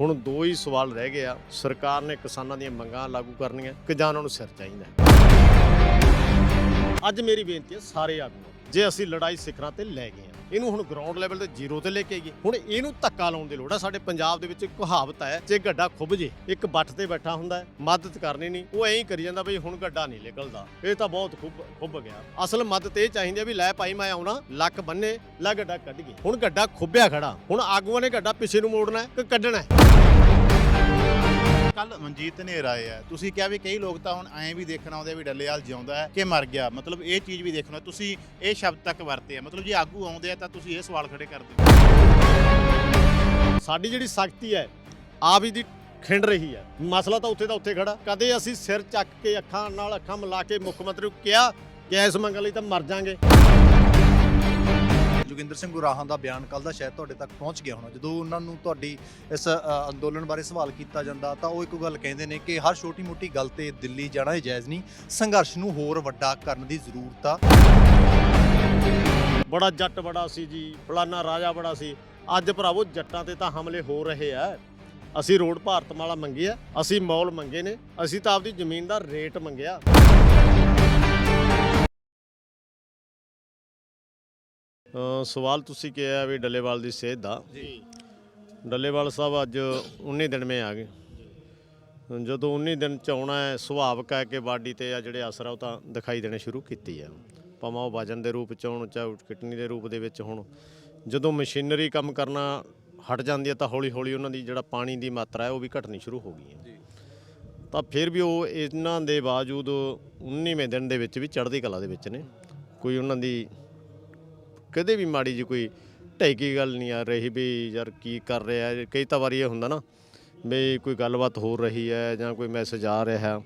ਹੁਣ ਦੋ ਹੀ ਸਵਾਲ ਰਹਿ ਗਏ ਆ। ਸਰਕਾਰ ਨੇ ਕਿਸਾਨਾਂ ਦੀਆਂ ਮੰਗਾਂ ਲਾਗੂ ਕਰਨੀਆਂ ਕਿ ਜਾਂ ਉਹਨਾਂ ਨੂੰ ਸਿਰ ਚਾਹੀਦਾ ਅੱਜ ਮੇਰੀ ਬੇਨਤੀ ਹੈ ਸਾਰੇ ਆਗੂ ਜੇ ਅਸੀਂ ਲੜਾਈ ਸਿਖਰਾਂ ਤੇ ਲੈ ਗਏ ਇਹਨੂੰ ਹੁਣ ਗਰਾਊਂਡ ਲੈਵਲ ਤੇ ਜ਼ੀਰੋ ਤੇ ਲੈ ਕੇ ਆਈਏ। ਹੁਣ ਇਹਨੂੰ ਧੱਕਾ ਲਾਉਣ ਦੀ ਲੋੜ ਹੈ ਸਾਡੇ ਪੰਜਾਬ ਦੇ ਵਿੱਚ ਇੱਕ ਕਹਾਵਤ ਹੈ, ਜੇ ਗੱਡਾ ਖੁੱਭ ਜੇ, ਇੱਕ ਬੱਟ ਤੇ ਬੈਠਾ ਹੁੰਦਾ ਮਦਦ ਕਰਨੀ ਨਹੀਂ। ਉਹ ਐਂ ਹੀ ਕਰੀ ਜਾਂਦਾ ਬਈ ਹੁਣ ਗੱਡਾ ਨਹੀਂ ਨਿਕਲਦਾ। ਇਹ ਤਾਂ ਬਹੁਤ ਖੁੱਬ ਖੁੱਬ ਗਿਆ। ਅਸਲ ਮਦਦ ਇਹ ਚਾਹੀਦੀ ਹੈ ਵੀ ਲੈ ਭਾਈ, ਮੈਂ ਆਉਣਾ, ਲੱਕ ਬੰਨੇ, ਲੈ ਗੱਡਾ ਕੱਢ ਗਏ ਹੁਣ ਗੱਡਾ ਖੁੱਬਿਆ ਖੜਾ। ਹੁਣ ਆਗੂਆਂ ਨੇ ਗੱਡਾ ਪਿੱਛੇ ਨੂੰ ਮੋੜਨਾ ਕਿ ਕੱਢਣਾ ਕੱਲ ਮਨਜੀਤ ਨੇ ਰਾਏ ਹੈ ਤੁਸੀਂ ਕਿਹਾ ਵੀ ਕਈ ਲੋਕ ਤਾਂ ਹੁਣ ਐਂ ਵੀ ਦੇਖਣ ਆਉਂਦੇ ਆ ਵੀ ਡੱਲੇਵਾਲ ਜਿਉਂਦਾ ਹੈ ਕਿ ਮਰ ਗਿਆ। ਮਤਲਬ ਇਹ ਚੀਜ਼ ਵੀ ਦੇਖਣਾ ਤੁਸੀਂ ਇਹ ਸ਼ਬਦ ਤੱਕ ਵਰਤੇ ਆ। ਮਤਲਬ ਜੇ ਆਗੂ ਆਉਂਦੇ ਆ ਤਾਂ ਤੁਸੀਂ ਇਹ ਸਵਾਲ ਖੜੇ ਕਰਦੇ ਹੋ। ਸਾਡੀ ਜਿਹੜੀ ਸ਼ਕਤੀ ਹੈ, ਆਪ ਹੀ ਦੀ ਖਿੰਡ ਰਹੀ ਹੈ। ਮਸਲਾ ਤਾਂ ਉੱਥੇ ਦਾ ਉੱਥੇ ਖੜਾ ਕਦੇ ਅਸੀਂ ਸਿਰ ਚੱਕ ਕੇ ਅੱਖਾਂ ਨਾਲ ਅੱਖਾਂ ਮਿਲਾ ਕੇ ਮੁੱਖ ਮੰਤਰੀ ਨੂੰ ਕਿਹਾ ਕਿ ਇਸ ਮੰਗਣ ਲਈ ਤਾਂ ਮਰ ਜਾਾਂਗੇ। ਜੋਗਿੰਦਰ ਸਿੰਘ ਗੁਰਾਹਾਂ ਦਾ ਬਿਆਨ ਕੱਲ ਦਾ ਸ਼ਾਇਦ ਤੁਹਾਡੇ ਤੱਕ ਪਹੁੰਚ ਗਿਆ ਹੋਣਾ। ਜਦੋਂ ਉਹਨਾਂ ਨੂੰ ਤੁਹਾਡੀ ਇਸ ਅੰਦੋਲਨ ਬਾਰੇ ਸਵਾਲ ਕੀਤਾ ਜਾਂਦਾ ਤਾਂ ਉਹ ਇੱਕ ਗੱਲ ਕਹਿੰਦੇ ਨੇ ਕਿ ਹਰ ਛੋਟੀ-ਮੋਟੀ ਗੱਲ ਤੇ ਦਿੱਲੀ ਜਾਣਾ ਇਹ ਜਾਇਜ਼ ਨਹੀਂ, ਸੰਘਰਸ਼ ਨੂੰ ਹੋਰ ਵੱਡਾ ਕਰਨ ਦੀ ਜ਼ਰੂਰਤ ਆ। ਬੜਾ ਜੱਟ ਬੜਾ ਸੀ ਜੀ, ਫਲਾਨਾ ਰਾਜਾ ਬੜਾ ਸੀ। ਅੱਜ ਭਰਾਵੋ ਜੱਟਾਂ ਤੇ ਤਾਂ ਹਮਲੇ ਹੋ ਰਹੇ ਆ। ਅਸੀਂ ਰੋਡ ਭਾਰਤ ਮਾਲਾ ਮੰਗੇ ਆ, ਅਸੀਂ ਮੌਲ ਮੰਗੇ ਨੇ, ਅਸੀਂ ਤਾਂ ਆਪਦੀ ਜ਼ਮੀਨ ਦਾ ਰੇਟ ਮੰਗਿਆ। ਸਵਾਲ ਤੁਸੀਂ ਕਿਹਾ ਵੀ ਡੱਲੇਵਾਲ ਦੀ ਸਿਹਤ ਦਾ। ਜੀ। ਡੱਲੇਵਾਲ ਸਾਹਿਬ ਅੱਜ 19 ਦਿਨ ਮੇ ਆ ਗਏ। ਜਦੋਂ 19 ਦਿਨ ਚ ਆਉਣਾ ਹੈ ਸੁਭਾਵਕ ਹੈ ਕਿ ਬਾਡੀ ਤੇ ਆ ਜਿਹੜੇ ਅਸਰ ਆ ਉਹ ਤਾਂ ਦਿਖਾਈ ਦੇਣੇ ਸ਼ੁਰੂ ਕੀਤੀ ਹੈ। ਭਾਵੇਂ ਉਹ ਵਜਨ ਦੇ ਰੂਪ ਚ ਹੋਣ ਚਾਹੇ ਕਿਡਨੀ ਦੇ ਰੂਪ ਦੇ ਵਿੱਚ ਹੋਣ। ਜਦੋਂ ਮਸ਼ੀਨਰੀ ਕੰਮ ਕਰਨਾ ਹਟ ਜਾਂਦੀ ਹੈ ਤਾਂ ਹੌਲੀ ਹੌਲੀ ਉਹਨਾਂ ਦੀ ਜਿਹੜਾ ਪਾਣੀ ਦੀ ਮਾਤਰਾ ਹੈ ਉਹ ਵੀ ਘਟਣੀ ਸ਼ੁਰੂ ਹੋ ਗਈ ਹੈ। ਤਾਂ ਫਿਰ ਵੀ ਉਹ ਇਹਨਾਂ ਦੇ ਬਾਵਜੂਦ 19ਵੇਂ ਦਿਨ ਦੇ ਵਿੱਚ ਵੀ ਚੜ੍ਹਦੀ ਕਲਾ ਦੇ ਵਿੱਚ ਨੇ। ਕੋਈ ਉਹਨਾਂ ਦੀ ਕਦੇ ਵੀ ਮਾੜੀ ਜੀ ਕੋਈ ਢੈਕੀ ਗੱਲ ਨਹੀਂ ਆ ਰਹੀ ਵੀ ਯਾਰ ਕੀ ਕਰ ਰਿਹਾ ਕਈ ਤਾਂ ਵਾਰੀ ਇਹ ਹੁੰਦਾ ਨਾ ਵੀ ਕੋਈ ਗੱਲਬਾਤ ਹੋ ਰਹੀ ਹੈ ਜਾਂ ਕੋਈ ਮੈਸੇਜ ਆ ਰਿਹਾ ਹੈ।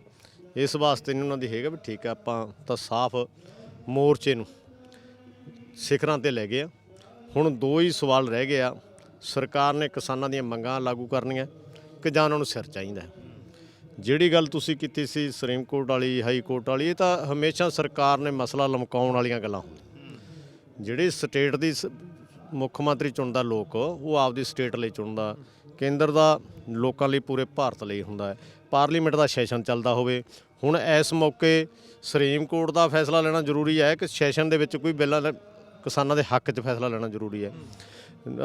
ਇਸ ਵਾਸਤੇ ਨਹੀਂ ਉਹਨਾਂ ਦੀ ਹੈਗਾ ਵੀ ਠੀਕ ਹੈ, ਆਪਾਂ ਤਾਂ ਸਾਫ਼ ਮੋਰਚੇ ਨੂੰ ਸਿਖਰਾਂ ਤੇ ਲੈ ਗਏ ਆ। ਹੁਣ ਦੋ ਹੀ ਸਵਾਲ ਰਹਿ ਗਏ ਆ। ਸਰਕਾਰ ਨੇ ਕਿਸਾਨਾਂ ਦੀਆਂ ਮੰਗਾਂ ਲਾਗੂ ਕਰਨੀਆਂ ਕਿ ਜਾਂ ਉਹਨਾਂ ਨੂੰ ਸਿਰ ਚਾਹੀਦਾ ਜਿਹੜੀ ਗੱਲ ਤੁਸੀਂ ਕੀਤੀ ਸੀ ਸੁਪਰੀਮ ਕੋਰਟ ਵਾਲੀ, ਹਾਈ ਕੋਰਟ ਵਾਲੀ, ਇਹ ਤਾਂ ਹਮੇਸ਼ਾ ਸਰਕਾਰ ਨੇ ਮਸਲਾ ਲਮਕਾਉਣ ਵਾਲੀਆਂ ਗੱਲਾਂ ਹੁੰਦੀਆਂ। ਜਿਹੜੇ ਸਟੇਟ ਦੀ ਸ- ਮੁੱਖ ਮੰਤਰੀ ਚੁਣਦਾ ਲੋਕ, ਉਹ ਆਪਦੀ ਸਟੇਟ ਲਈ ਚੁਣਦਾ। ਕੇਂਦਰ ਦਾ ਲੋਕਾਂ ਲਈ ਪੂਰੇ ਭਾਰਤ ਲਈ ਹੁੰਦਾ ਹੈ। ਪਾਰਲੀਮੈਂਟ ਦਾ ਸੈਸ਼ਨ ਚੱਲਦਾ ਹੋਵੇ। ਹੁਣ ਇਸ ਮੌਕੇ ਸੁਪਰੀਮ ਕੋਰਟ ਦਾ ਫੈਸਲਾ ਲੈਣਾ ਜ਼ਰੂਰੀ ਹੈ ਕਿ ਸੈਸ਼ਨ ਦੇ ਵਿੱਚ ਕੋਈ ਬਿੱਲਾਂ ਦਾ ਕਿਸਾਨਾਂ ਦੇ ਹੱਕ 'ਚ ਫੈਸਲਾ ਲੈਣਾ ਜ਼ਰੂਰੀ ਹੈ।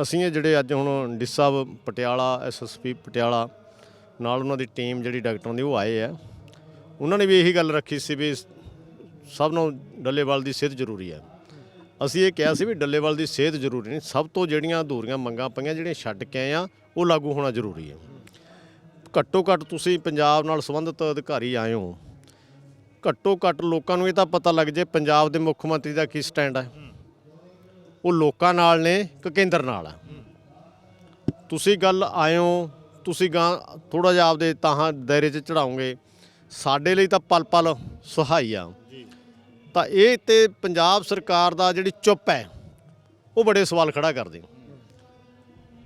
ਅਸੀਂ ਇਹ ਜਿਹੜੇ ਅੱਜ ਹੁਣ ਡੀ ਸਾਹਿਬ ਪਟਿਆਲਾ ਐਸਐਸਪੀ ਪਟਿਆਲਾ ਨਾਲ ਉਹਨਾਂ ਦੀ ਟੀਮ ਜਿਹੜੀ ਡਾਕਟਰਾਂ ਦੀ ਉਹ ਆਏ ਆ। ਉਹਨਾਂ ਨੇ ਵੀ ਇਹੀ ਗੱਲ ਰੱਖੀ ਸੀ ਵੀ ਸਭ ਨੂੰ ਡੱਲੇਵਾਲ ਦੀ ਸਿਹਤ ਜ਼ਰੂਰੀ ਹੈ। ਅਸੀਂ ਇਹ ਕਿਹਾ ਸੀ ਵੀ ਡੱਲੇਵਾਲ ਦੀ ਸਿਹਤ ਜ਼ਰੂਰੀ ਨਹੀਂ, ਸਭ ਤੋਂ ਜਿਹੜੀਆਂ ਅਧੂਰੀਆਂ ਮੰਗਾਂ ਪਈਆਂ, ਜਿਹੜੀਆਂ ਛੱਡ ਕੇ ਆਏ ਆ, ਉਹ ਲਾਗੂ ਹੋਣਾ ਜ਼ਰੂਰੀ ਹੈ ਘੱਟੋ ਘੱਟ ਤੁਸੀਂ ਪੰਜਾਬ ਨਾਲ ਸੰਬੰਧਿਤ ਅਧਿਕਾਰੀ ਆਏ ਹੋ, ਘੱਟੋ ਘੱਟ ਲੋਕਾਂ ਨੂੰ ਇਹ ਤਾਂ ਪਤਾ ਲੱਗ ਜੇ ਪੰਜਾਬ ਦੇ ਮੁੱਖ ਮੰਤਰੀ ਦਾ ਕੀ ਸਟੈਂਡ ਹੈ। ਉਹ ਲੋਕਾਂ ਨਾਲ ਨੇ ਕਿ ਕੇਂਦਰ ਨਾਲ ਹੈ? ਤੁਸੀਂ ਗੱਲ ਆਇਓ ਤੁਸੀਂ ਗਾਂ ਥੋੜਾ ਜਿਹਾ ਆਪਦੇ ਤਾਹਾਂ, ਦਾਇਰੇ 'ਚ ਚੜਾਓਗੇ ਸਾਡੇ ਲਈ ਤਾਂ ਪਲ ਪਲ ਸਹਾਈ ਆ। ਤਾਂ ਇਹ ਤੇ ਪੰਜਾਬ ਸਰਕਾਰ ਦਾ ਜਿਹੜੀ ਚੁੱਪ ਹੈ ਉਹ ਬੜੇ ਸਵਾਲ ਖੜਾ ਕਰਦੇ।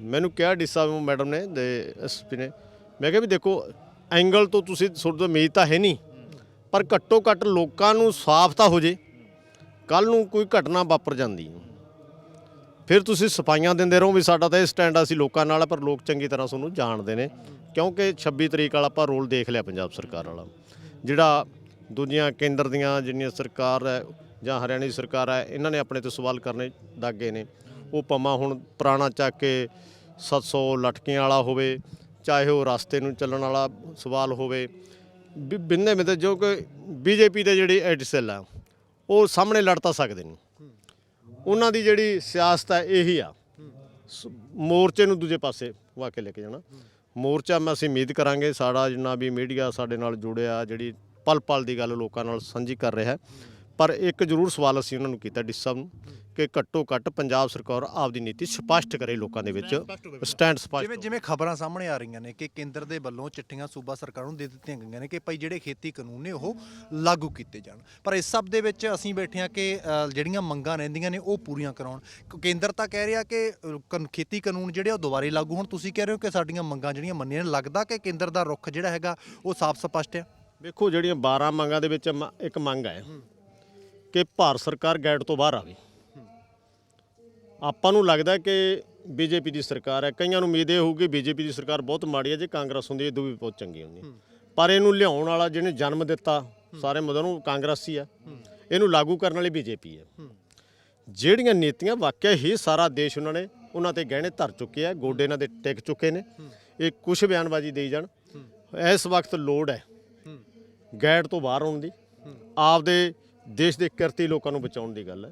ਮੈਨੂੰ ਕਿਹਾ ਡੀ ਮੈਡਮ ਨੇ ਦੇ ਐਸਪੀ ਨੇ ਮੈਂ ਕਿਹਾ ਵੀ ਦੇਖੋ ਐਂਗਲ ਤੋਂ ਤੁਸੀਂ ਤੁਹਾਡੇ ਤੋਂ ਉਮੀਦ ਤਾਂ ਹੈ ਨਹੀਂ ਪਰ ਘੱਟੋ ਘੱਟ ਲੋਕਾਂ ਨੂੰ ਸਾਫ਼ ਤਾਂ ਹੋ ਜੇ। ਕੱਲ ਨੂੰ ਕੋਈ ਘਟਨਾ ਵਾਪਰ ਜਾਂਦੀ। ਹੈ ਫਿਰ ਤੁਸੀਂ ਸਫਾਈਆਂ ਦਿੰਦੇ ਰਹੋ ਵੀ ਸਾਡਾ ਤਾਂ ਇਹ ਸਟੈਂਡ ਆ, ਅਸੀਂ ਲੋਕਾਂ ਨਾਲ ਪਰ ਲੋਕ ਚੰਗੀ ਤਰ੍ਹਾਂ ਤੁਹਾਨੂੰ ਜਾਣਦੇ ਨੇ। ਕਿਉਂਕਿ 26 ਤਰੀਕ ਵਾਲਾ ਆਪਾਂ ਰੋਲ ਦੇਖ ਲਿਆ ਪੰਜਾਬ ਸਰਕਾਰ ਵਾਲਾ ਜਿਹੜਾ ਦੂਜੀਆਂ ਕੇਂਦਰ ਦੀਆਂ ਜਿੰਨੀਆਂ ਸਰਕਾਰ ਹੈ ਜਾਂ ਹਰਿਆਣਾ ਦੀ ਸਰਕਾਰ ਹੈ, ਇਹਨਾਂ ਨੇ ਆਪਣੇ ਤੋਂ ਸਵਾਲ ਕਰਨੇ ਦਾਗੇ ਨੇ। ਉਹ ਪਮਾ ਹੁਣ ਪੁਰਾਣਾ ਚੱਕ ਕੇ 700 ਲਟਕੀਆਂ ਵਾਲਾ ਹੋਵੇ, ਚਾਹੇ ਉਹ ਰਸਤੇ ਨੂੰ ਚੱਲਣ ਵਾਲਾ ਸਵਾਲ ਹੋਵੇ। ਵੀ ਬਿੰਨੇ ਮਿੰਦੇ ਜੋ ਕਿ ਬੀਜੇਪੀ ਦੇ ਜਿਹੜੀ ਐਡੀਸਲ ਆ, ਉਹ ਸਾਹਮਣੇ ਲੜ ਤਾਂ ਸਕਦੇ ਨੇ। ਉਹਨਾਂ ਦੀ ਜਿਹੜੀ ਸਿਆਸਤ ਹੈ, ਇਹੀ ਆ। ਸ- ਮੋਰਚੇ ਨੂੰ ਦੂਜੇ ਪਾਸੇ ਵਾ ਕੇ ਲੈ ਕੇ ਜਾਣਾ। ਮੋਰਚਾ ਮੈਂ ਅਸੀਂ ਉਮੀਦ ਕਰਾਂਗੇ ਸਾਡਾ ਜਿੰਨਾ ਵੀ ਮੀਡੀਆ ਸਾਡੇ ਨਾਲ ਜੁੜਿਆ, ਜਿਹੜੀ ਪਲ ਪਲ ਦੀ ਗੱਲ ਲੋਕਾਂ ਨਾਲ ਸਾਂਝੀ ਕਰ ਰਿਹਾ ਪਰ ਇੱਕ ਜ਼ਰੂਰ ਸਵਾਲ ਅਸੀਂ ਉਹਨਾਂ ਨੂੰ ਕੀਤਾ ਡੀ ਸਾਹਿਬ ਨੂੰ ਕਿ ਘੱਟੋ ਘੱਟ ਪੰਜਾਬ ਸਰਕਾਰ ਆਪਦੀ ਨੀਤੀ ਸਪਸ਼ਟ ਕਰੇ ਲੋਕਾਂ ਦੇ ਵਿੱਚ ਸਟੈਂਡ ਸਪਸ਼ਟ ਜਿਵੇਂ ਜਿਵੇਂ ਖਬਰਾਂ ਸਾਹਮਣੇ ਆ ਰਹੀਆਂ ਨੇ ਕਿ ਕੇਂਦਰ ਦੇ ਵੱਲੋਂ ਚਿੱਠੀਆਂ ਸੂਬਾ ਸਰਕਾਰ ਨੂੰ ਦੇ ਦਿੱਤੀਆਂ ਗਈਆਂ ਨੇ ਕਿ ਭਾਈ ਜਿਹੜੇ ਖੇਤੀ ਕਾਨੂੰਨ ਨੇ ਉਹ ਲਾਗੂ ਕੀਤੇ ਜਾਣ। ਪਰ ਇਸ ਸਭ ਦੇ ਵਿੱਚ ਅਸੀਂ ਬੈਠੇ ਹਾਂ ਕਿ ਜਿਹੜੀਆਂ ਮੰਗਾਂ ਰਹਿੰਦੀਆਂ ਨੇ ਉਹ ਪੂਰੀਆਂ ਕਰਾਉਣ। ਕੇਂਦਰ ਤਾਂ ਕਹਿ ਰਿਹਾ ਕਿ ਖੇਤੀ ਕਾਨੂੰਨ ਜਿਹੜੇ ਆ ਉਹ ਦੁਬਾਰੇ ਲਾਗੂ ਹੋਣ। ਤੁਸੀਂ ਕਹਿ ਰਹੇ ਹੋ ਕਿ ਸਾਡੀਆਂ ਮੰਗਾਂ ਜਿਹੜੀਆਂ ਮੰਨੀਆਂ ਨੇ ਲੱਗਦਾ ਕਿ ਕੇਂਦਰ ਦਾ ਰੁਖ ਜਿਹੜਾ ਹੈਗਾ ਉਹ ਸਾਫ਼ ਸਪਸ਼ਟ ਹੈ? ਵੇਖੋ ਜਿਹੜੀਆਂ 12 ਮੰਗਾਂ ਦੇ ਵਿੱਚ ਮ- ਇੱਕ ਮੰਗ ਹੈ ਕਿ ਭਾਰਤ ਸਰਕਾਰ ਗੈਟ ਤੋਂ ਬਾਹਰ ਆਵੇ। ਆਪਾਂ ਨੂੰ ਲੱਗਦਾ ਕਿ ਬੀਜੇਪੀ ਦੀ ਸਰਕਾਰ ਹੈ। ਕਈਆਂ ਨੂੰ ਉਮੀਦ ਇਹ ਹੋਊਗੀ ਬੀਜੇਪੀ ਦੀ ਸਰਕਾਰ ਬਹੁਤ ਮਾੜੀ ਹੈ, ਜੇ ਕਾਂਗਰਸ ਹੁੰਦੀ ਇਹ ਵੀ ਬਹੁਤ ਚੰਗੀ ਹੁੰਦੀ ਪਰ ਇਹਨੂੰ ਲਿਆਉਣ ਵਾਲਾ ਜਿਹਨੇ ਜਨਮ ਦਿੱਤਾ, ਸਾਰੇ ਮਦੋਂ ਨੂੰ ਕਾਂਗਰਸੀ ਆ ਇਹਨੂੰ ਲਾਗੂ ਕਰਨ ਵਾਲੀ ਬੀਜੇਪੀ ਹੈ। ਜਿਹੜੀਆਂ ਨੀਤੀਆਂ ਵਾਕਿਆ ਹੀ ਸਾਰਾ ਦੇਸ਼ ਉਹਨਾਂ ਨੇ ਉਹਨਾਂ ਤੇ ਗਹਿਣੇ ਧਰ ਚੁੱਕੇ ਆ, ਗੋਡੇ ਇਹਨਾਂ ਦੇ ਟਿਕ ਚੁੱਕੇ ਨੇ। ਇਹ ਕੁਝ ਬਿਆਨਬਾਜ਼ੀ ਦੇਈ ਜਾਣ। ਇਸ ਵਕਤ ਲੋੜ ਹੈ ਗੈਡ ਤੋਂ ਬਾਹਰ ਆਉਣ ਦੀ। ਆਪਦੇ ਦੇਸ਼ ਦੇ ਕਿਰਤੀ ਲੋਕਾਂ ਨੂੰ ਬਚਾਉਣ ਦੀ ਗੱਲ ਹੈ।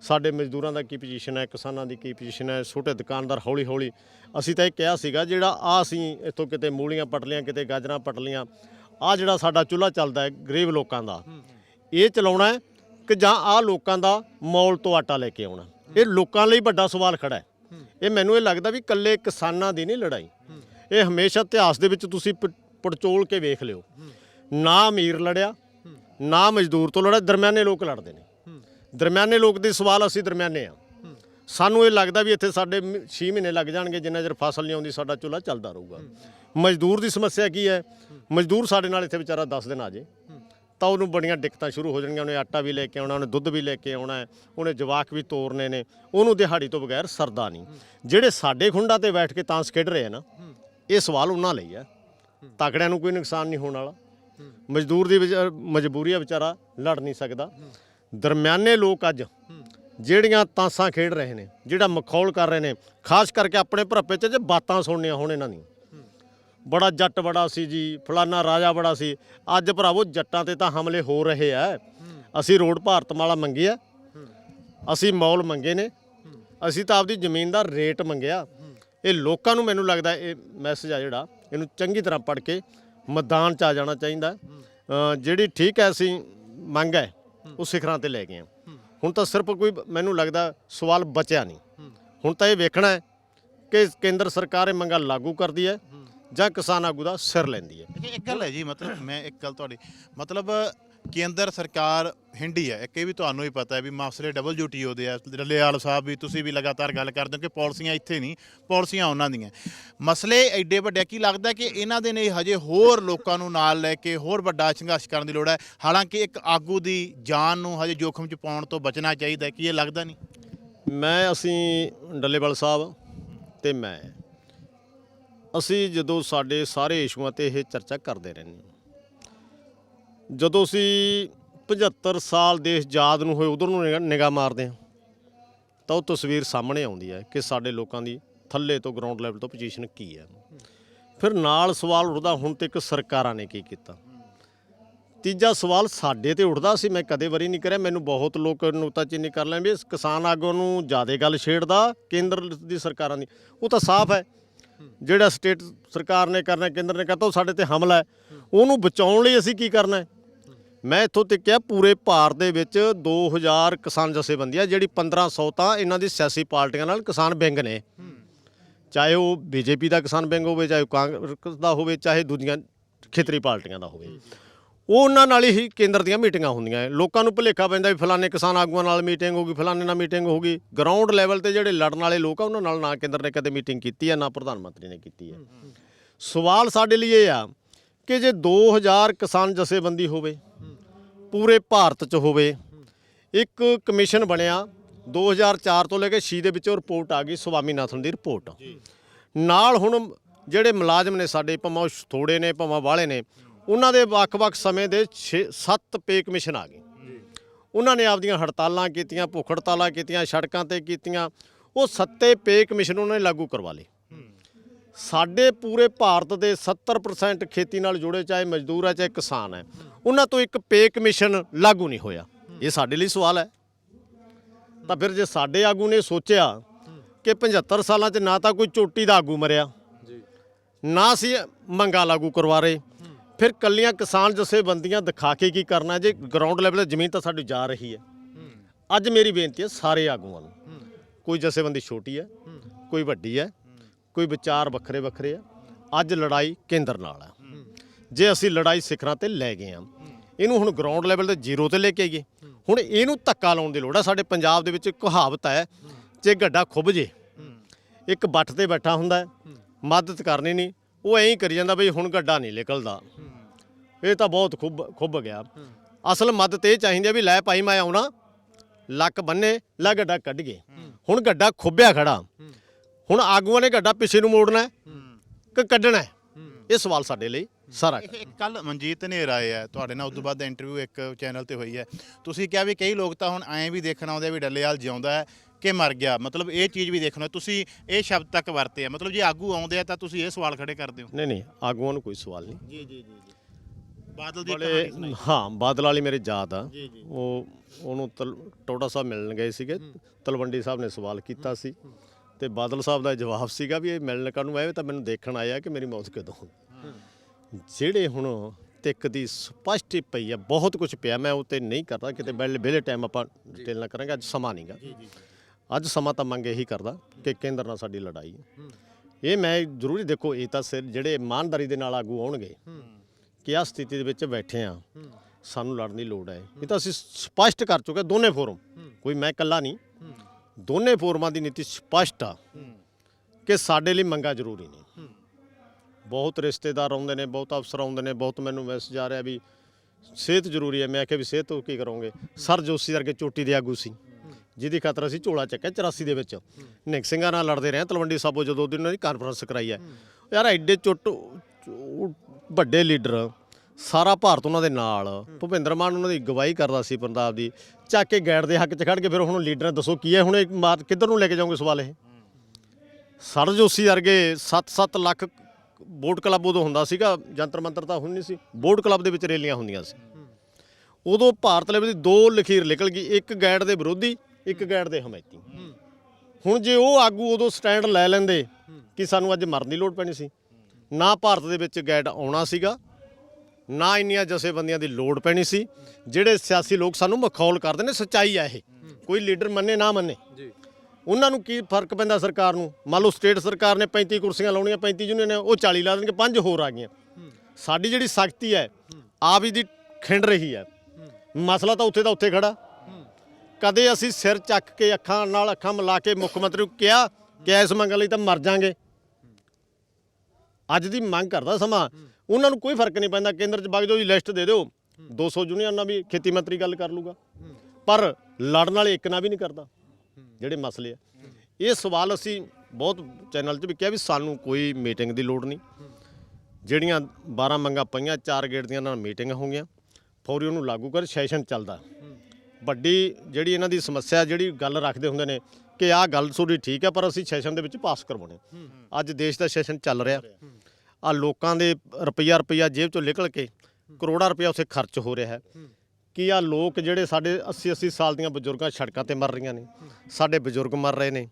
ਸਾਡੇ ਮਜ਼ਦੂਰਾਂ ਦਾ ਕੀ ਪੋਜੀਸ਼ਨ ਹੈ, ਕਿਸਾਨਾਂ ਦੀ ਕੀ ਪੋਜੀਸ਼ਨ ਹੈ, ਛੋਟੇ ਦੁਕਾਨਦਾਰ ਹੌਲੀ ਹੌਲੀ ਅਸੀਂ ਤਾਂ ਇਹ ਕਿਹਾ ਸੀਗਾ, ਜਿਹੜਾ ਆ ਅਸੀਂ ਇੱਥੋਂ ਕਿਤੇ ਮੂਲੀਆਂ ਪਟ ਲੀਆਂ ਕਿਤੇ ਗਾਜਰਾਂ ਪਟ ਲੀਆਂ ਆ ਜਿਹੜਾ ਸਾਡਾ ਚੁੱਲ੍ਹਾ ਚੱਲਦਾ ਹੈ ਗਰੀਬ ਲੋਕਾਂ ਦਾ, ਇਹ ਚਲਾਉਣਾ ਹੈ ਕਿ ਜਾਂ ਆ ਲੋਕਾਂ ਦਾ ਮੌਲ ਤੋਂ ਆਟਾ ਲੈ ਕੇ ਆਉਣਾ। ਇਹ ਲੋਕਾਂ ਲਈ ਵੱਡਾ ਸਵਾਲ ਖੜਾ ਹੈ। ਇਹ ਮੈਨੂੰ ਇਹ ਲੱਗਦਾ ਵੀ ਇਕੱਲੇ ਕਿਸਾਨਾਂ ਦੀ ਨਹੀਂ ਲੜਾਈ। ਇਹ ਹਮੇਸ਼ਾ ਇਤਿਹਾਸ ਦੇ ਵਿੱਚ ਤੁਸੀਂ ਪ- ਪੜਚੋਲ ਕੇ ਵੇਖ ਲਿਓ। ਨਾ ਅਮੀਰ ਲੜਿਆ, ਨਾ ਮਜ਼ਦੂਰ ਤੋਂ ਲੜਿਆ, ਦਰਮਿਆਨੇ ਲੋਕ ਲੜਦੇ ਨੇ। ਦਰਮਿਆਨੇ ਲੋਕ ਦੇ ਸਵਾਲ ਅਸੀਂ ਦਰਮਿਆਨੇ ਆ। ਸਾਨੂੰ ਇਹ ਲੱਗਦਾ ਵੀ ਇੱਥੇ ਸਾਡੇ 6 ਮਹੀਨੇ ਲੱਗ ਜਾਣਗੇ, ਜਿੰਨਾ ਚਿਰ ਫਸਲ ਨਹੀਂ ਆਉਂਦੀ, ਸਾਡਾ ਚੁੱਲ੍ਹਾ ਚੱਲਦਾ ਰਹੂਗਾ। ਮਜ਼ਦੂਰ ਦੀ ਸਮੱਸਿਆ ਕੀ ਹੈ? ਮਜ਼ਦੂਰ ਸਾਡੇ ਨਾਲ ਇੱਥੇ ਵਿਚਾਰਾ 10 ਦਿਨ ਆ ਜੇ। ਤਾਂ ਉਹਨੂੰ ਬੜੀਆਂ ਦਿੱਕਤਾਂ ਸ਼ੁਰੂ ਹੋ ਜਾਣਗੀਆਂ, ਉਹਨੇ ਆਟਾ ਵੀ ਲੈ ਕੇ ਆਉਣਾ, ਉਹਨੇ ਦੁੱਧ ਵੀ ਲੈ ਕੇ ਆਉਣਾ ਹੈ, ਉਹਨੇ ਜਵਾਕ ਵੀ ਤੋਰਨੇ ਨੇ, ਉਹਨੂੰ ਦਿਹਾੜੀ ਤੋਂ ਬਗੈਰ ਸਰਦਾ ਨਹੀਂ। ਜਿਹੜੇ ਸਾਡੇ ਖੁੰਡਾਂ ਤੇ ਬੈਠ ਕੇ ਤਾਂਸ ਖੇਡ ਰਹੇ ਆ ਨਾ, ਇਹ ਸਵਾਲ ਉਹਨਾਂ ਲਈ ਹੈ। ਤਕੜਿਆਂ ਨੂੰ ਕੋਈ ਨੁਕਸਾਨ ਨਹੀਂ ਹੋਣ ਵਾਲਾ। ਮਜ਼ਦੂਰ ਦੀ ਵਿਚਾ- ਮਜਬੂਰੀ ਆ ਵਿਚਾਰਾ ਲੜ ਨਹੀਂ ਸਕਦਾ। ਦਰਮਿਆਨੇ ਲੋਕ ਅੱਜ ਜਿਹੜੀਆਂ ਤਾਸਾਂ ਖੇਡ ਰਹੇ ਨੇ, ਜਿਹੜਾ ਮਖੌਲ ਕਰ ਰਹੇ ਨੇ, ਖਾਸ ਕਰਕੇ ਆਪਣੇ ਭਰਪੇ ਚ ਜੇ ਬਾਤਾਂ ਸੁਣਨੀਆਂ ਹੋਣ ਇਹਨਾਂ ਦੀਆਂ। ਬੜਾ ਜੱਟ ਬੜਾ ਸੀ ਜੀ, ਫਲਾਨਾ ਰਾਜਾ ਬੜਾ ਸੀ। ਅੱਜ ਭਰਾਵੋ ਜੱਟਾਂ ਤੇ ਤਾਂ ਹਮਲੇ ਹੋ ਰਹੇ ਆ ਅਸੀਂ ਰੋਡ ਭਾਰਤਮਾਲਾ ਮੰਗੀ ਆ ਅਸੀਂ ਮੌਲ ਮੰਗੇ ਨੇ। ਅਸੀਂ ਤਾਂ ਆਪਦੀ ਜ਼ਮੀਨ ਦਾ ਰੇਟ ਮੰਗਿਆ। ਇਹ ਲੋਕਾਂ ਨੂੰ ਮੈਨੂੰ ਲੱਗਦਾ ਇਹ ਮੈਸੇਜ ਆ ਜਿਹੜਾ, ਇਹਨੂੰ ਚੰਗੀ ਤਰ੍ਹਾਂ ਪੜ੍ਹ ਕੇ ਮੈਦਾਨ 'ਚ ਆ ਜਾਣਾ ਚਾਹੀਦਾ। ਅ, ਜਿਹੜੀ ਠੀਕ ਹੈ ਅਸੀਂ ਮੰਗ ਹੈ ਉਹ ਸਿਖਰਾਂ ਤੇ ਲੈ ਗਏ ਹਾਂ ਹੁਣ ਤਾਂ ਸਿਰਫ ਕੋਈ ਮੈਨੂੰ ਲੱਗਦਾ ਸਵਾਲ ਬਚਿਆ ਨਹੀਂ। ਹੁਣ ਤਾਂ ਇਹ ਵੇਖਣਾ ਹੈ ਕਿ ਕੇਂਦਰ ਸਰਕਾਰ ਇਹ ਮੰਗਾਂ ਲਾਗੂ ਕਰਦੀ ਹੈ ਜਾਂ ਕਿਸਾਨ ਆਗੂ ਦਾ ਸਿਰ ਲੈਂਦੀ ਹੈ ਦੇਖਿਏ, ਇੱਕ ਗੱਲ ਹੈ ਜੀ ਮਤਲਬ ਮੈਂ ਇੱਕ ਗੱਲ ਤੁਹਾਡੀ ਮਤਲਬ ਕੇਂਦਰ ਸਰਕਾਰ ਹਿੰਡੀ ਹੈ, ਇੱਕ ਇਹ ਵੀ ਤੁਹਾਨੂੰ ਹੀ ਪਤਾ ਹੈ ਵੀ ਮਸਲੇ WTO ਦੇ ਆ, ਡੱਲੇਵਾਲ ਸਾਹਿਬ ਵੀ, ਤੁਸੀਂ ਵੀ ਲਗਾਤਾਰ ਗੱਲ ਕਰਦੇ ਹੋ ਕਿ ਪਾਲਿਸੀਆਂ ਇੱਥੇ ਨਹੀਂ, ਪਾਲਿਸੀਆਂ ਉਹਨਾਂ ਦੀਆਂ। ਮਸਲੇ ਐਡੇ ਵੱਡੇ ਕੀ ਲੱਗਦਾ ਕਿ ਇਹਨਾਂ ਦੇ ਨੇ ਹਜੇ ਹੋਰ ਲੋਕਾਂ ਨੂੰ ਨਾਲ ਲੈ ਕੇ ਹੋਰ ਵੱਡਾ ਸੰਘਰਸ਼ ਕਰਨ ਦੀ ਲੋੜ ਹੈ? ਹਾਲਾਂਕਿ ਇੱਕ ਆਗੂ ਦੀ ਜਾਨ ਨੂੰ ਹਜੇ ਜੋਖਮ 'ਚ ਪਾਉਣ ਤੋਂ ਬਚਣਾ ਚਾਹੀਦਾ ਹੈ, ਕਿ ਇਹ ਲੱਗਦਾ ਨਹੀਂ? ਮੈਂ, ਅਸੀਂ ਡੱਲੇਵਾਲ ਸਾਹਿਬ ਤੇ ਮੈਂ, ਅਸੀਂ ਜਦੋਂ ਸਾਡੇ ਸਾਰੇ ਇਸ਼ੂਆਂ ਤੇ ਇਹ ਚਰਚਾ ਕਰਦੇ ਰਹਿੰਦੇ ਹਾਂ ਜਦੋਂ ਅਸੀਂ 75 ਸਾਲ ਦੇਸ਼ ਆਜ਼ਾਦ ਨੂੰ ਹੋਏ, ਉਧਰ ਨੂੰ ਨਿਗਾਹ ਮਾਰਦੇ ਹਾਂ, ਤਾਂ ਉਹ ਤਸਵੀਰ ਸਾਹਮਣੇ ਆਉਂਦੀ ਹੈ ਕਿ ਸਾਡੇ ਲੋਕਾਂ ਦੀ ਥੱਲੇ ਤੋਂ ਗਰਾਊਂਡ ਲੈਵਲ ਤੋਂ ਪੋਜੀਸ਼ਨ ਕੀ ਹੈ। ਫਿਰ ਨਾਲ ਸਵਾਲ ਉੱਠਦਾ, ਹੁਣ ਤੱਕ ਸਰਕਾਰਾਂ ਨੇ ਕੀ ਕੀਤਾ? ਤੀਜਾ ਸਵਾਲ ਸਾਡੇ ਤੇ ਉੱਠਦਾ ਸੀ, ਮੈਂ ਕਦੇ ਵਾਰੀ ਨਹੀਂ ਕਰਿਆ, ਮੈਨੂੰ ਬਹੁਤ ਲੋਕ ਨੁਕਤਾਚੀਨੀ ਕਰ ਲੈਣ ਵੀ ਕਿਸਾਨ ਆਗੂ ਨੂੰ ਜ਼ਿਆਦਾ ਗੱਲ ਛੇੜਦਾ, ਕੇਂਦਰ ਦੀ ਸਰਕਾਰਾਂ ਦੀ। ਉਹ ਤਾਂ ਸਾਫ਼ ਹੈ, ਜਿਹੜਾ ਸਟੇਟ ਸਰਕਾਰ ਨੇ ਕਰਨਾ, ਕੇਂਦਰ ਨੇ ਕਹਤਾ ਉਹ ਸਾਡੇ ਤੇ ਹਮਲਾ ਹੈ। ਉਹਨੂੰ ਬਚਾਉਣ ਲਈ ਅਸੀਂ ਕੀ ਕਰਨਾ ਹੈ? ਮੈਂ ਇੱਥੋਂ ਤੱਕ ਕਿਹਾ ਪੂਰੇ ਭਾਰਤ ਦੇ ਵਿੱਚ 2000 ਕਿਸਾਨ ਜਥੇਬੰਦੀਆਂ ਜਿਹੜੀ 1500 ਤਾਂ ਇਹਨਾਂ ਦੀ ਸਿਆਸੀ ਪਾਰਟੀਆਂ ਨਾਲ ਕਿਸਾਨ ਵਿੰਗ ਨੇ। ਚਾਹੇ ਉਹ ਬੀਜੇਪੀ ਦਾ ਕਿਸਾਨ ਵਿੰਗ ਹੋਵੇ, ਚਾਹੇ ਕਾਂਗਰਸ ਦਾ ਹੋਵੇ, ਚਾਹੇ ਦੂਜੀਆਂ ਖੇਤਰੀ ਪਾਰਟੀਆਂ ਦਾ ਹੋਵੇ। ਉਹ ਉਹਨਾਂ ਨਾਲ ਹੀ ਕੇਂਦਰ ਦੀਆਂ ਮੀਟਿੰਗਾਂ ਹੁੰਦੀਆਂ ਲੋਕਾਂ ਨੂੰ ਭੁਲੇਖਾ ਪੈਂਦਾ ਵੀ ਫਲਾਣੇ ਕਿਸਾਨ ਆਗੂਆਂ ਨਾਲ ਮੀਟਿੰਗ ਹੋਗੀ ਫਲਾਣੇ ਨਾਲ ਮੀਟਿੰਗ ਹੋਗੀ ਗਰਾਊਂਡ ਲੈਵਲ ਤੇ ਜਿਹੜੇ ਲੜਨ ਵਾਲੇ ਲੋਕ ਆ, ਉਹਨਾਂ ਨਾਲ ਨਾ ਕੇਂਦਰ ਨੇ ਕਦੇ ਮੀਟਿੰਗ ਕੀਤੀ ਹੈ ਨਾ ਪ੍ਰਧਾਨ ਮੰਤਰੀ ਨੇ ਕੀਤੀ ਹੈ ਸਵਾਲ ਸਾਡੇ ਲਈ ਇਹ ਆ ਕਿ ਜੇ 2000 ਕਿਸਾਨ ਜਥੇਬੰਦੀ ਹੋਵੇ ਪੂਰੇ ਭਾਰਤ 'ਚ ਹੋਵੇ। ਇੱਕ ਕਮਿਸ਼ਨ ਬਣਿਆ 2004 ਤੋਂ ਲੈ ਕੇ 6 ਦੇ ਵਿੱਚੋਂ ਰਿਪੋਰਟ ਆ ਗਈ ਸਵਾਮੀਨਾਥਨ ਦੀ ਰਿਪੋਰਟ। ਨਾਲ ਹੁਣ ਜਿਹੜੇ ਮੁਲਾਜ਼ਮ ਨੇ ਸਾਡੇ ਭਾਵੇਂ ਥੋੜੇ ਨੇ ਭਾਵੇਂ ਵਾਲੇ ਨੇ ਉਹਨਾਂ ਦੇ ਵੱਖ-ਵੱਖ ਸਮੇਂ ਦੇ 6 7 ਪੇ ਕਮਿਸ਼ਨ ਆ ਗਏ। ਉਹਨਾਂ ਨੇ ਆਪਦੀਆਂ ਹੜਤਾਲਾਂ ਕੀਤੀਆਂ ਭੁੱਖ ਹੜਤਾਲਾਂ ਕੀਤੀਆਂ ਸੜਕਾਂ ਤੇ ਕੀਤੀਆਂ ਉਹ ਸੱਤੇ ਪੇ ਕਮਿਸ਼ਨ ਉਹਨਾਂ ਨੇ ਲਾਗੂ ਕਰਵਾ ਲਏ। ਸਾਡੇ ਪੂਰੇ ਭਾਰਤ ਦੇ 70% ਖੇਤੀ ਨਾਲ ਜੁੜੇ ਚਾਹੇ ਮਜ਼ਦੂਰ ਹੈ ਚਾਹੇ ਕਿਸਾਨ ਹੈ ਉਹਨਾਂ ਤੋਂ ਇੱਕ ਪੇ ਕਮਿਸ਼ਨ ਲਾਗੂ ਨਹੀਂ ਹੋਇਆ। ਇਹ ਸਾਡੇ ਲਈ ਸਵਾਲ ਹੈ। ਤਾਂ ਫਿਰ ਜੇ ਸਾਡੇ ਆਗੂ ਨੇ ਸੋਚਿਆ ਕਿ 75 ਸਾਲਾਂ 'ਚ ਨਾ ਤਾਂ ਕੋਈ ਚੋਟੀ ਦਾ ਆਗੂ ਮਰਿਆ ਨਾ ਸੀ ਮੰਗਾ ਲਾਗੂ ਕਰਵਾ ਰਹੇ ਫਿਰ ਕੱਲੀਆਂ ਕਿਸਾਨ ਜਥੇਬੰਦੀਆਂ ਦਿਖਾ ਕੇ ਕੀ ਕਰਨਾ ਜੇ ਗਰਾਊਂਡ ਲੈਵਲ ਤੇ ਜ਼ਮੀਨ ਤਾਂ ਸਾਡੀ ਜਾ ਰਹੀ ਹੈ। ਅੱਜ ਮੇਰੀ ਬੇਨਤੀ ਹੈ ਸਾਰੇ ਆਗੂਆਂ ਨੂੰ ਕੋਈ ਜਥੇਬੰਦੀ ਛੋਟੀ ਹੈ। ਕੋਈ ਵੱਡੀ ਹੈ ਕੋਈ ਵਿਚਾਰ ਵੱਖਰੇ ਵੱਖਰੇ ਆ। ਅੱਜ ਲੜਾਈ ਕੇਂਦਰ ਨਾਲ ਆ। ਜੇ ਅਸੀਂ ਲੜਾਈ ਸਿਖਰਾਂ ਤੇ ਲੈ ਗਏ ਆ, ਇਹਨੂੰ ਹੁਣ ਗਰਾਊਂਡ ਲੈਵਲ ਤੇ ਜ਼ੀਰੋ ਤੇ ਲੈ ਕੇ ਆਈਏ। ਹੁਣ ਇਹਨੂੰ ਧੱਕਾ ਲਾਉਣ ਦੀ ਲੋੜ ਹੈ ਸਾਡੇ ਪੰਜਾਬ ਦੇ ਵਿੱਚ ਇੱਕ ਕਹਾਵਤ ਹੈ, ਜੇ ਗੱਡਾ ਖੁੱਭ ਜੇ। ਇੱਕ ਬੱਟ ਤੇ ਬੈਠਾ ਹੁੰਦਾ ਮਦਦ ਕਰਨੀ ਨਹੀਂ। ਉਹ ਐਂ ਕਰੀ ਜਾਂਦਾ ਬਈ ਹੁਣ ਗੱਡਾ ਨਹੀਂ ਨਿਕਲਦਾ। ਇਹ ਤਾਂ ਬਹੁਤ ਖੁੱਬ ਖੁੱਬ ਗਿਆ। ਅਸਲ ਮਦਦ ਇਹ ਚਾਹੀਦੀ ਹੈ ਵੀ ਲੈ ਭਾਈ ਮੈਂ ਆਉਣਾ, ਲੱਕ ਬੰਨੇ, ਲੈ ਗੱਡਾ ਕੱਢ ਗਏ ਹੁਣ ਗੱਡਾ ਖੁੱਬਿਆ ਖੜਾ। ਹੁਣ ਆਗੂਆਂ ਨੇ ਗੱਡਾ ਪਿੱਛੇ ਨੂੰ ਮੋੜਨਾ ਹੈ ਕਿ ਕੱਢਣਾ ਹੈ? ਇਹ ਸਵਾਲ ਸਾਡੇ ਲਈ ਸਾਰਾ ਕੱਲ ਮਨਜੀਤ ਨੇ ਰਾਏ ਹੈ ਤੁਹਾਡੇ ਨਾਲ ਉਸ ਤੋਂ ਬਾਅਦ ਇੰਟਰਵਿਊ ਇੱਕ ਚੈਨਲ ਤੇ ਹੋਈ ਹੈ। ਤੁਸੀਂ ਕਿਹਾ ਵੀ ਕਈ ਲੋਕ ਤਾਂ ਹੁਣ ਐਂ ਵੀ ਦੇਖਣ ਆਉਂਦੇ ਵੀ ਡੱਲੇਵਾਲ ਜਿਉਂਦਾ ਹੈ ਕਿ ਮਰ ਗਿਆ। ਮਤਲਬ ਇਹ ਚੀਜ਼ ਵੀ ਦੇਖਣਾ ਤੁਸੀਂ ਇਹ ਸ਼ਬਦ ਤੱਕ ਵਰਤੇ ਆ। ਮਤਲਬ ਜੇ ਆਗੂ ਆਉਂਦੇ ਆ ਤਾਂ ਤੁਸੀਂ ਇਹ ਸਵਾਲ ਖੜੇ ਕਰਦੇ ਹੋ? ਨਹੀਂ ਨਹੀਂ ਆਗੂਆਂ ਨੂੰ ਕੋਈ ਸਵਾਲ ਨਹੀਂ। ਜੀ ਜੀ ਜੀ ਬਾਦਲ ਦੀ ਕਹਾਣੀ ਸੁਣਾਈ। ਹਾਂ ਬਾਦਲ ਵਾਲੀ ਮੇਰੇ ਯਾਦ ਆ। ਉਹ ਉਹਨੂੰ ਟੋਡਾ ਸਾਹਿਬ ਮਿਲਣ ਗਏ ਸੀਗੇ। ਤਲਵੰਡੀ ਸਾਹਿਬ ਨੇ ਸਵਾਲ ਕੀਤਾ ਸੀ। ਤੇ ਬਾਦਲ ਸਾਹਿਬ ਦਾ ਜਵਾਬ ਸੀਗਾ ਵੀ ਇਹ ਮਿਲਣ ਕਰਨ ਨੂੰ ਆਏ ਤਾਂ ਮੈਨੂੰ ਦੇਖਣ ਆਇਆ ਕਿ ਮੇਰੀ ਮੌਤ ਕਦੋਂ ਜਿਹੜੇ ਹੁਣ ਤਿੱਕ ਦੀ ਸਪਸ਼ਟ ਹੀ ਪਈ ਆ ਬਹੁਤ ਕੁਝ ਪਿਆ ਮੈਂ ਉਹ ਤੇ ਨਹੀਂ ਕਰਦਾ ਕਿਤੇ ਪਹਿਲੇ ਵਿਹਲੇ ਟਾਈਮ ਆਪਾਂ ਡਿਟੇਲ ਨਾ ਕਰਾਂਗੇ ਅੱਜ ਸਮਾਂ ਨਹੀਂਗਾ ਅੱਜ ਸਮਾਂ ਤਾਂ ਮੰਗ ਇਹੀ ਕਰਦਾ ਕਿ ਕੇਂਦਰ ਨਾਲ ਸਾਡੀ ਲੜਾਈ ਹੈ। ਇਹ ਮੈਂ ਜ਼ਰੂਰੀ ਦੇਖੋ ਇਹ ਤਾਂ ਸਿਰ ਜਿਹੜੇ ਇਮਾਨਦਾਰੀ ਦੇ ਨਾਲ ਆਗੂ ਆਉਣਗੇ ਕਿ ਆ ਸਥਿਤੀ ਦੇ ਵਿੱਚ ਬੈਠੇ ਆ ਸਾਨੂੰ ਲੜਨ ਦੀ ਲੋੜ ਹੈ। ਇਹ ਤਾਂ ਅਸੀਂ ਸਪਸ਼ਟ ਕਰ ਚੁੱਕੇ ਦੋਨੇ ਫੋਰਮ। ਕੋਈ ਮੈਂ ਇਕੱਲਾ ਨਹੀਂ ਦੋਨੇ ਫੋਰਮਾਂ ਦੀ ਨੀਤੀ ਸਪਸ਼ਟ ਆ ਕਿ ਸਾਡੇ ਲਈ ਮੰਗਾ ਜ਼ਰੂਰੀ ਨਹੀਂ ਬਹੁਤ ਰਿਸ਼ਤੇਦਾਰ ਆਉਂਦੇ ਨੇ ਬਹੁਤ ਅਫਸਰ ਆਉਂਦੇ ਨੇ ਬਹੁਤ ਮੈਨੂੰ ਮੈਸੇਜ ਆ ਰਿਹਾ ਵੀ ਸਿਹਤ ਜ਼ਰੂਰੀ ਹੈ। ਮੈਂ ਆਖਿਆ ਵੀ ਸਿਹਤ ਤੋਂ ਕੀ ਕਰੋਗੇ? ਸਰ ਜੋਸ਼ੀ ਵਰਗੇ ਚੋਟੀ ਦੇ ਆਗੂ ਸੀ। ਜਿਹਦੀ ਖਾਤਰ ਅਸੀਂ ਝੋਲਾ ਚੱਕਿਆ 84 ਦੇ ਵਿੱਚ। ਨਿਕ ਸਿੰਘਾਂ ਨਾਲ ਲੜਦੇ ਰਹੇ। ਤਲਵੰਡੀ ਸਾਬੋ ਜਦੋਂ ਉਹਦੀ ਉਹਨਾਂ ਦੀ ਕਾਨਫਰੰਸ ਕਰਾਈ ਹੈ। ਯਾਰ ਐਡੇ ਚੁੱਟ ਵੱਡੇ ਲੀਡਰ ਸਾਰਾ ਭਾਰਤ ਉਹਨਾਂ ਦੇ ਨਾਲ। ਭੁਪਿੰਦਰ ਮਾਨ ਉਹਨਾਂ ਦੀ ਅਗਵਾਈ ਕਰਦਾ ਸੀ ਪ੍ਰਤਾਪ ਦੀ। ਚੱਕ ਕੇ ਗੈੜ ਦੇ ਹੱਕ 'ਚ ਖੜ ਕੇ ਫਿਰ ਹੁਣ ਲੀਡਰ ਦੱਸੋ ਕੀ ਹੈ? ਹੁਣ ਇਹ ਮਾਤ ਕਿੱਧਰ ਨੂੰ ਲੈ ਕੇ ਜਾਓਗੇ ਸਵਾਲ ਇਹ? ਸਰ ਜੋਸ਼ੀ ਵਰਗੇ 7-7 ਲੱਖ ਬੋਟ ਕਲੱਬ ਉਦੋਂ ਹੁੰਦਾ ਸੀਗਾ, ਜੰਤਰ ਮੰਤਰ ਤਾਂ ਹੁਣ ਨਹੀਂ ਸੀ। ਬੋਟ ਕਲੱਬ ਦੇ ਵਿੱਚ ਰੈਲੀਆਂ ਹੁੰਦੀਆਂ ਸੀ। ਉਦੋਂ ਭਾਰਤ ਲੈਵਲ ਦੀ ਦੋ ਲਖੀਰ ਨਿਕਲ ਗਈ, ਇੱਕ ਗੈਡ ਦੇ ਵਿਰੋਧੀ, ਇੱਕ ਗੈਡ ਦੇ ਹਮਾਇਤੀ। ਹੁਣ ਜੇ ਉਹ ਆਗੂ ਉਦੋਂ ਸਟੈਂਡ ਲੈ ਲੈਂਦੇ ਕਿ ਸਾਨੂੰ ਅੱਜ ਮਰਨ ਦੀ ਲੋੜ ਪੈਣੀ ਸੀ। ਨਾ ਭਾਰਤ ਦੇ ਵਿੱਚ ਗੈਡ ਆਉਣਾ ਸੀਗਾ ਨਾ ਇੰਨੀਆਂ ਜਥੇਬੰਦੀਆਂ ਦੀ ਲੋੜ ਪੈਣੀ ਸੀ ਜਿਹੜੇ ਸਿਆਸੀ ਲੋਕ ਸਾਨੂੰ ਮਖੌਲ ਕਰਦੇ ਨੇ ਸੱਚਾਈ ਆ ਇਹ। ਕੋਈ ਲੀਡਰ ਮੰਨੇ ਨਾ ਮੰਨੇ। ਜੀ। ਉਹਨਾਂ ਨੂੰ ਕੀ ਫ਼ਰਕ ਪੈਂਦਾ ਸਰਕਾਰ ਨੂੰ? ਮੰਨ ਲਓ ਸਟੇਟ ਸਰਕਾਰ ਨੇ 35 ਕੁਰਸੀਆਂ ਲਾਉਣੀਆਂ 35 ਯੂਨੀਅਨ ਨੇ ਉਹ 40 ਲਾ ਦੇਣਗੇ ਪੰਜ ਹੋਰ ਆ ਗਈਆਂ। ਸਾਡੀ ਜਿਹੜੀ ਸ਼ਕਤੀ ਹੈ ਆਪ ਹੀ ਦੀ ਖਿੰਡ ਰਹੀ ਹੈ। ਮਸਲਾ ਤਾਂ ਉੱਥੇ ਦਾ ਉੱਥੇ ਖੜਾ। ਕਦੇ ਅਸੀਂ ਸਿਰ ਚੱਕ ਕੇ ਅੱਖਾਂ ਨਾਲ ਅੱਖਾਂ ਮਿਲਾ ਕੇ ਮੁੱਖ ਮੰਤਰੀ ਨੂੰ ਕਿਹਾ ਕਿ ਇਸ ਮੰਗਣ ਲਈ ਤਾਂ ਮਰ ਜਾਾਂਗੇ। ਅੱਜ ਦੀ ਮੰਗ ਕਰਦਾ ਸਮਾਂ ਉਹਨਾਂ ਨੂੰ ਕੋਈ ਫ਼ਰਕ ਨਹੀਂ ਪੈਂਦਾ, ਕੇਂਦਰ 'ਚ ਵਗ ਜਾਓ ਜੀ ਲਿਸਟ ਦੇ ਦਿਓ। 200 ਯੂਨੀਅਨ ਨਾਲ ਵੀ ਖੇਤੀ ਮੰਤਰੀ ਗੱਲ ਕਰ ਲੂਗਾ। ਪਰ ਲੜਨ ਵਾਲੇ ਇੱਕ ਨਾ ਵੀ ਨਹੀਂ ਕਰਦਾ, ਜਿਹੜੇ ਮਸਲੇ ਆ। ਇਹ ਸਵਾਲ ਅਸੀਂ ਬਹੁਤ ਚੈਨਲ 'ਚ ਵੀ ਕਿਹਾ ਵੀ ਸਾਨੂੰ ਕੋਈ ਮੀਟਿੰਗ ਦੀ ਲੋੜ ਨਹੀਂ। ਜਿਹੜੀਆਂ 12 ਮੰਗਾਂ ਪਈਆਂ, ਚਾਰ ਗੇਟ ਦੀਆਂ ਨਾਲ ਮੀਟਿੰਗ ਹੋ ਗਈਆਂ ਫੌਰੀ ਉਹਨੂੰ ਲਾਗੂ ਕਰ, ਸੈਸ਼ਨ ਚੱਲਦਾ। ਵੱਡੀ ਜਿਹੜੀ ਇਹਨਾਂ ਦੀ ਸਮੱਸਿਆ, ਜਿਹੜੀ ਗੱਲ ਰੱਖਦੇ ਹੁੰਦੇ ਨੇ ਕਿ ਆਹ ਗੱਲ ਤੁਹਾਡੀ ਠੀਕ ਹੈ ਪਰ ਅਸੀਂ ਸੈਸ਼ਨ ਦੇ ਵਿੱਚ ਪਾਸ ਕਰਵਾਉਣੇ ਅੱਜ ਦੇਸ਼ ਦਾ ਸੈਸ਼ਨ ਚੱਲ ਰਿਹਾ। ਆ ਲੋਕਾਂ ਦੇ ਰੁਪਈਆ ਰੁਪਈਆ ਜੇਬ ਚੋਂ ਨਿਕਲ ਕੇ ਕਰੋੜਾਂ ਰੁਪਈਆ ਉੱਥੇ ਖਰਚ ਹੋ ਰਿਹਾ ਹੈ। ਕਿ ਆ ਲੋਕ ਜਿਹੜੇ ਸਾਡੇ 80 80 ਸਾਲ ਦੀਆਂ ਬਜ਼ੁਰਗਾਂ ਸੜਕਾਂ ਤੇ ਮਰ ਰਹੀਆਂ ਨੇ ਸਾਡੇ ਬਜ਼ੁਰਗ ਮਰ ਰਹੇ ਨੇ।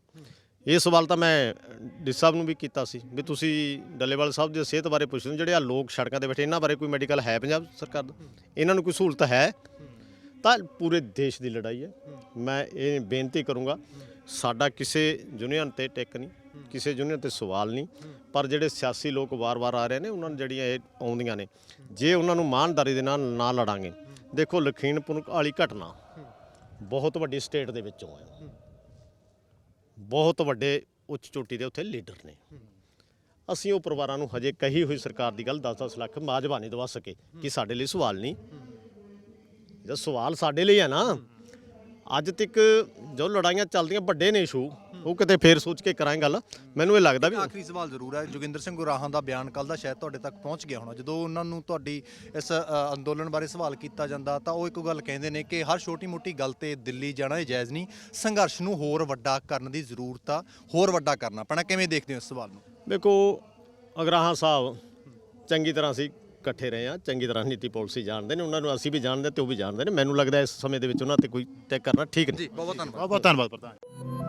ਇਹ ਸਵਾਲ ਤਾਂ ਮੈਂ ਡੀ ਸਾਹਿਬ ਨੂੰ ਵੀ ਕੀਤਾ ਸੀ ਵੀ ਤੁਸੀਂ ਡੱਲੇਵਾਲ ਸਾਹਿਬ ਦੀ ਸਿਹਤ ਬਾਰੇ ਪੁੱਛਦੇ ਜਿਹੜੇ ਆ ਲੋਕ ਸੜਕਾਂ ਤੇ ਬੈਠੇ ਇਹਨਾਂ ਬਾਰੇ ਕੋਈ ਮੈਡੀਕਲ ਹੈ ਪੰਜਾਬ ਸਰਕਾਰ ਦਾ? ਇਹਨਾਂ ਨੂੰ ਕੋਈ ਸਹੂਲਤ ਹੈ? ਤਾਂ ਪੂਰੇ ਦੇਸ਼ ਦੀ ਲੜਾਈ ਹੈ। ਮੈਂ ਇਹ ਬੇਨਤੀ ਕਰੂੰਗਾ ਸਾਡਾ ਕਿਸੇ ਯੂਨੀਅਨ ਤੇ ਟਿਕ ਨਹੀਂ। ਕਿਸੇ ਯੂਨੀਅਨ ਤੇ ਸਵਾਲ ਨਹੀਂ। ਪਰ ਜਿਹੜੇ ਸਿਆਸੀ ਲੋਕ ਵਾਰ-ਵਾਰ ਆ ਰਹੇ ਨੇ, ਉਹਨਾਂ ਨੂੰ ਜਿਹੜੀਆਂ ਇਹ ਆਉਂਦੀਆਂ ਨੇ, ਜੇ ਉਹਨਾਂ ਨੂੰ ਇਮਾਨਦਾਰੀ ਦੇ ਨਾਲ ਨਾ ਲੜਾਂਗੇ, ਦੇਖੋ ਲਖੀਮਪੁਰ ਵਾਲੀ ਘਟਨਾ ਬਹੁਤ ਵੱਡੀ ਸਟੇਟ ਦੇ ਵਿੱਚੋਂ ਹੈ। ਬਹੁਤ ਵੱਡੇ ਉੱਚ ਚੋਟੀ ਦੇ ਉੱਥੇ ਲੀਡਰ ਨੇ। ਅਸੀਂ ਉਹ ਪਰਿਵਾਰਾਂ ਨੂੰ ਹਜੇ ਕਹੀ ਹੋਈ ਸਰਕਾਰ ਦੀ ਗੱਲ 10-10 ਲੱਖ ਮਾਜਵਾ ਨਹੀਂ ਦਵਾ ਸਕੇ ਕਿ ਸਾਡੇ ਲਈ ਸਵਾਲ ਨਹੀਂ। ਇਹ ਸਵਾਲ ਸਾਡੇ ਲਈ ਹੈ ਨਾ। ਅੱਜ ਤੱਕ ਜੋ ਲੜਾਈਆਂ ਚੱਲਦੀਆਂ ਵੱਡੇ ਨੇ ਇਸ਼ੂ ਉਹ ਕਿਤੇ ਫੇਰ ਸੋਚ ਕੇ ਕਰਾਂ ਗੱਲ। ਮੈਨੂੰ ਇਹ ਲੱਗਦਾ ਵੀ ਆਖਰੀ ਸਵਾਲ ਜ਼ਰੂਰ ਹੈ। ਜੋਗਿੰਦਰ ਸਿੰਘ ਗੁਰਾਹਾਂ ਦਾ ਬਿਆਨ ਕੱਲ ਦਾ ਸ਼ਾਇਦ ਤੁਹਾਡੇ ਤੱਕ ਪਹੁੰਚ ਗਿਆ ਹੋਣਾ। ਜਦੋਂ ਉਹਨਾਂ ਨੂੰ ਤੁਹਾਡੀ ਇਸ ਅ, ਅੰਦੋਲਨ ਬਾਰੇ ਸਵਾਲ ਕੀਤਾ ਜਾਂਦਾ ਤਾਂ ਉਹ ਇੱਕ ਗੱਲ ਕਹਿੰਦੇ ਨੇ ਕਿ ਹਰ ਛੋਟੀ-ਮੋਟੀ ਗੱਲ ਤੇ ਦਿੱਲੀ ਜਾਣਾ ਇਹ ਜਾਇਜ਼ ਨਹੀਂ। ਸੰਘਰਸ਼ ਨੂੰ ਹੋਰ ਵੱਡਾ ਕਰਨ ਦੀ ਜ਼ਰੂਰਤ ਆ ਹੋਰ ਵੱਡਾ ਕਰਨਾ ਪੈਣਾ। ਕਿਵੇਂ ਦੇਖਦੇ ਹੋ ਇਸ ਸਵਾਲ ਨੂੰ? ਦੇਖੋ ਅਗਰਾਹਾਂ ਸਾਹਿਬ ਚੰਗੀ ਤਰ੍ਹਾਂ ਅਸੀਂ ਇਕੱਠੇ ਰਹੇ ਆ ਚੰਗੀ ਤਰ੍ਹਾਂ ਨੀਤੀ ਪਾਲਿਸੀ ਜਾਣਦੇ ਨੇ। ਉਹਨਾਂ ਨੂੰ ਅਸੀਂ ਵੀ ਜਾਣਦੇ ਤੇ ਉਹ ਵੀ ਜਾਣਦੇ ਨੇ। ਮੈਨੂੰ ਲੱਗਦਾ ਇਸ ਸਮੇਂ ਦੇ ਵਿੱਚ ਉਹਨਾਂ ਤੇ ਕੋਈ ਟੈਕ ਕਰਨਾ ਠੀਕ ਨਹੀਂ। ਜੀ ਬਹੁਤ ਬਹੁਤ ਧੰਨਵਾਦ। ਬਹੁਤ ਬਹੁਤ ਧੰਨਵਾਦ ਪ੍ਰਧਾਨ